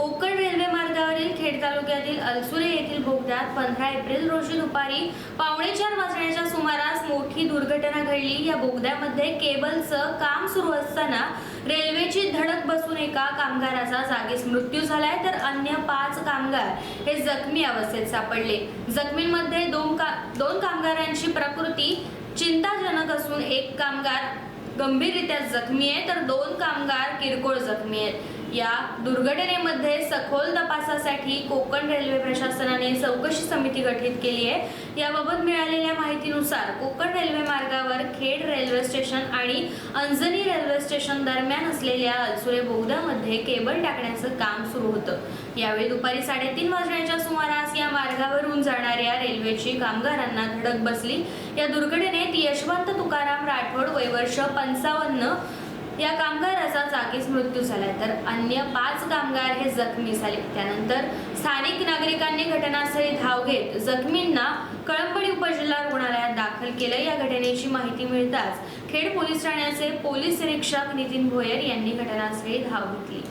Konkan railway मार्गावरील खेड तालुक्यातील अलसुरे येथील बोगद्यात पंधरा एप्रिल रोजी दुपारी पावणे चार वाजण्याच्या सुमारास मोठी दुर्घटना घडली. या बोगद्यामध्ये केबलचं काम सुरू असताना रेल्वेची धडक बसून एका कामगाराचा जागीच मृत्यू झालाय तर अन्य पाच कामगार हे जखमी अवस्थेत सापडले. जखमींमध्ये दोन का दोन कामगारांची प्रकृती चिंताजनक असून एक कामगार गंभीररित्या जखमी आहे तर दोन कामगार किरकोळ जखमी आहेत. या दुर्घटनेमध्ये सखोल तपासासाठी कोकण रेल्वे प्रशासनाने चौकशी समिती गठीत केली आहे. याबाबत मिळालेल्या माहितीनुसार कोकण रेल्वे मार्गावर खेड रेल्वे स्टेशन आणि अंजनी रेल्वे स्टेशन दरम्यान असलेल्या अलसुरे बोगद्यामध्ये केबल टाकण्याचं काम सुरू होतं. यावेळी दुपारी साडेतीन वाजण्याच्या सुमारास मार्गावरून जाणाऱ्या रेल्वेची कामगारांना धडक बसली. या दुर्घटनेत यशवंत तुकाराम राठोड वय वर्ष पंचावन्न. या कामगाराचा जागीच मृत्यू झालाय. तर अन्य पाच कामगार हे जखमी झाले. त्यानंतर स्थानिक नागरिकांनी घटनास्थळी धाव घेत जखमींना कळंबडी उपजिल्हा रुग्णालयात दाखल केलं. या घटनेची माहिती मिळताच खेड पोलीस ठाण्याचे पोलीस निरीक्षक नितीन भोयर यांनी घटनास्थळी धाव घेतली.